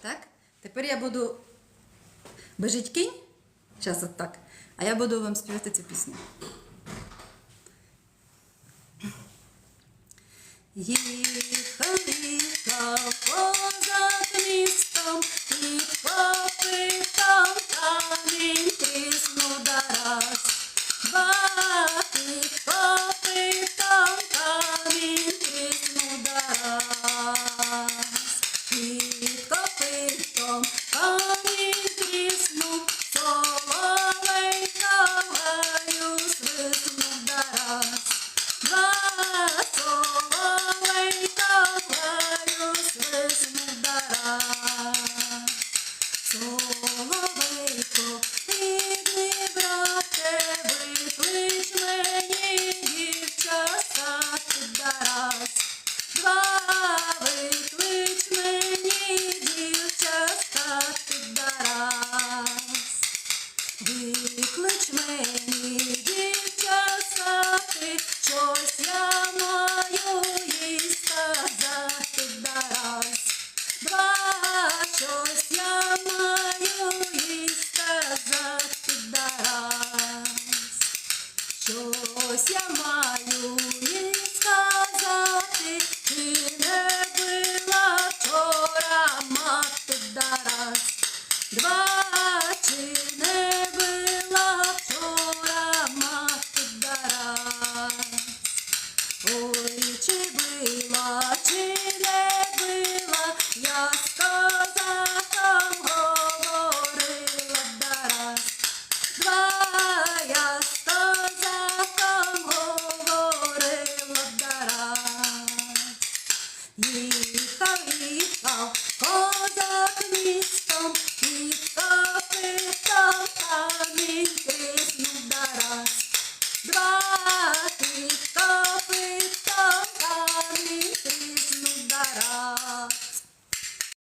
Так? Тепер я буду бежить кінь. Зараз так. А я буду вам співати цю пісню. Їхав, Виклич мені дівчата, щось я маю їй сказати дарас. Два щось я маю їй сказати дарас. Щось я маю їхав, їхав, козак містом, ніхто питав, а він тиснув нараз. Два